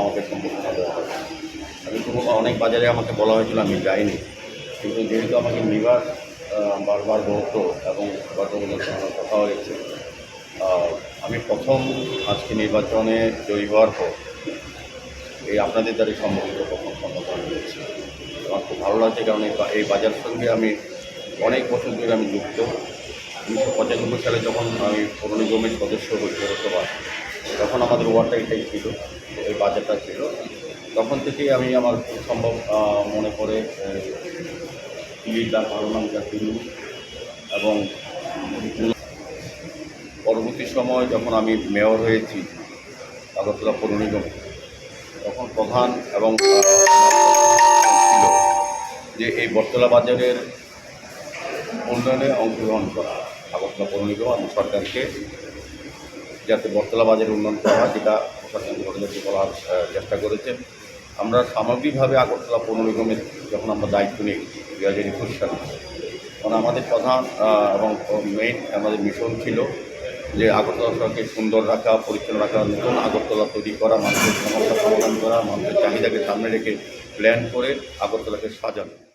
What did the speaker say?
আমাকে সম্পর্কটা দেওয়া হয় আমি কোনো অনেক বাজারে আমাকে বলা হয়েছিল, আমি যাইনি। কিন্তু যেহেতু আমাকে নিবার বারবার বলতো এবং গতগুলোর সঙ্গে কথা হয়েছে আমি প্রথম আজকে নির্বাচনে জয়ী হওয়ার পর এই আপনাদের দ্বারা সম্মিলিত প্রথম সম্বোধন হয়েছে। আমার খুব ভালো লাগছে, কারণ এই বাজার সঙ্গে আমি অনেক বছর ধরে আমি যুক্ত। উনিশশো পঁচানব্বই সালে যখন আমি পৌর নিগমের সদস্য হই পৌরসভা তখন আমাদের ওয়ার্ডটা এটাই ছিল এই বাজারটা ছিল। তখন থেকেই আমি আমার সম্ভব মনে করে ভালো নামটা তিলু এবং পরবর্তী সময় যখন আমি মেয়র হয়েছি আগরতলা পৌর নিগমে, তখন প্রধান এবং যে এই বটতলা বাজারের উন্নয়নে অংশগ্রহণ করা। আগরতলা পৌর নিগম এবং সরকারকে যাতে বটতলা বাজারের উন্নয়ন করা হয়, যেটা ঘটনাকে বলার চেষ্টা করেছে। আমরা সামগ্রিকভাবে আগরতলা পৌর নিগমের যখন আমরা দায়িত্ব নিই দু হাজার একুশ সালে, তখন আমাদের প্রধান এবং মেইন আমাদের মিশন ছিল যে আগরতলা শহরকে সুন্দর রাখা, পরিচ্ছন্ন রাখা, নতুন আগরতলা তৈরি করা, মানুষের সমস্যা সমাধান করা, মানুষের চাহিদাকে সামনে রেখে প্ল্যান করে আগরতলাকে সাজানো।